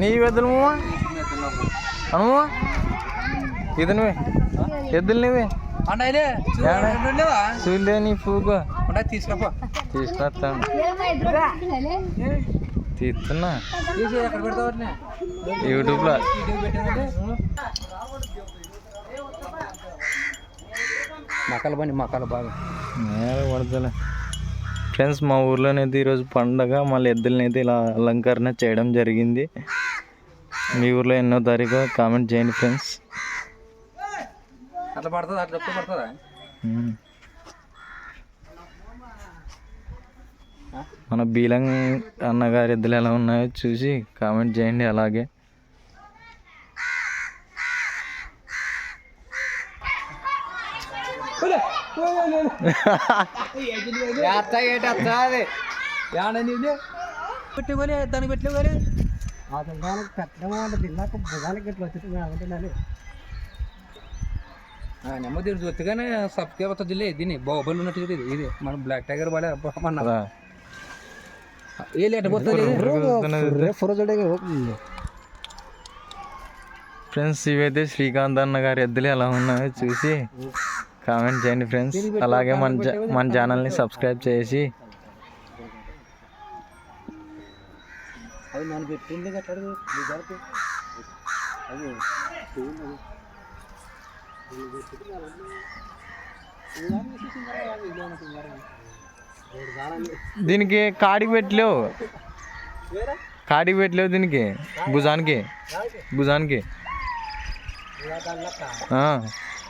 నీ ఎద్దులు మామ అనుమా ఇది నువ్వే ఎద్దులు నువ్వే చూడలే నీ పూగా ఉంటే తీసుకురాపో. తీసుకొస్తాను తీస్తున్నా? యూట్యూబ్లో. మకాల బండి మకాల బాగా పడతలే ఫ్రెండ్స్ మా ఊర్లోనైతే ఈరోజు పండగ మళ్ళీ ఎద్దులనైతే ఇలా అలంకరణ చేయడం జరిగింది. మీ ఊర్లో ఎన్నో తారీఖు కామెంట్ చేయండి ఫ్రెండ్స్ అట్లా పడుతుందా? అట్లా పడుతుందా. మన బీలం అన్నగారి ఎద్దులు ఎలా ఉన్నాయో చూసి కామెంట్ చేయండి అలాగే. పెట్టుకొని దానికి పెట్టుకొని నెమ్మది చూస్తేగానే సబ్స్క్రైబ్ అవుతుంది జిల్లే దీన్ని బాహుబలి ఉన్నట్టు ఇది ఇది మన బ్లాక్ టైగర్ బాలే మన ఏ లేట పోతుంది ఫ్రెండ్స్ ఇవైతే శ్రీకాంత్ అన్న గారి ఎద్దులు ఎలా ఉన్నాయో చూసి కామెంట్ చేయండి ఫ్రెండ్స్ అలాగే మన ఛా- మన ఛానల్ని సబ్స్క్రైబ్ చేసి. అది నన్ను పెట్టింది కట్టాడు అది. దీనికి కాడికి పెట్టలేవు. కాడికి పెట్టలేవు దీనికి. భుజానికి. భుజానికి.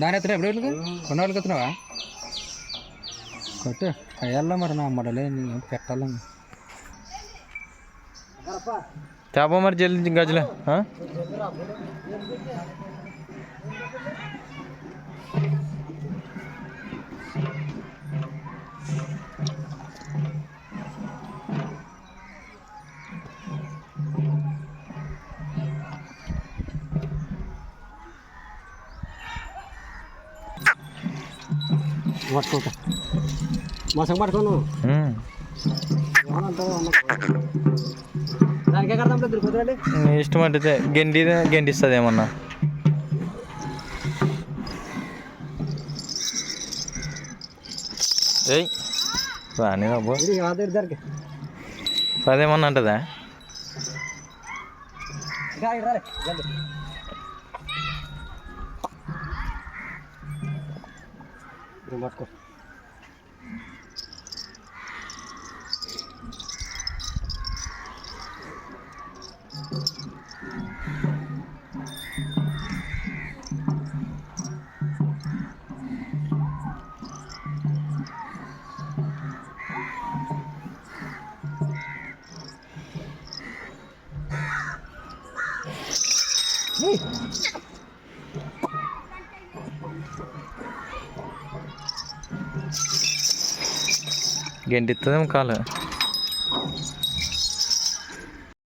దాని ఎత్తున ఎప్పుడు వెళ్ళి కొన్న వాళ్ళకి ఎత్తున్నావా కొట్టు. అయ్యాల మరి నా నేను పెట్టాల. తేపో మరి జల్ది గజలే. ఆ? పట్టుకుంటా మోసం పట్టుకోను. దానికి తిరుగుతుంది ఇష్టం అంటే గెండి గెండిస్తుంది ఏమన్నా. ఏయ్ రాని అదేమన్నా అంటదా? приманку. Woo! గెంటిస్తుందేమో కాలు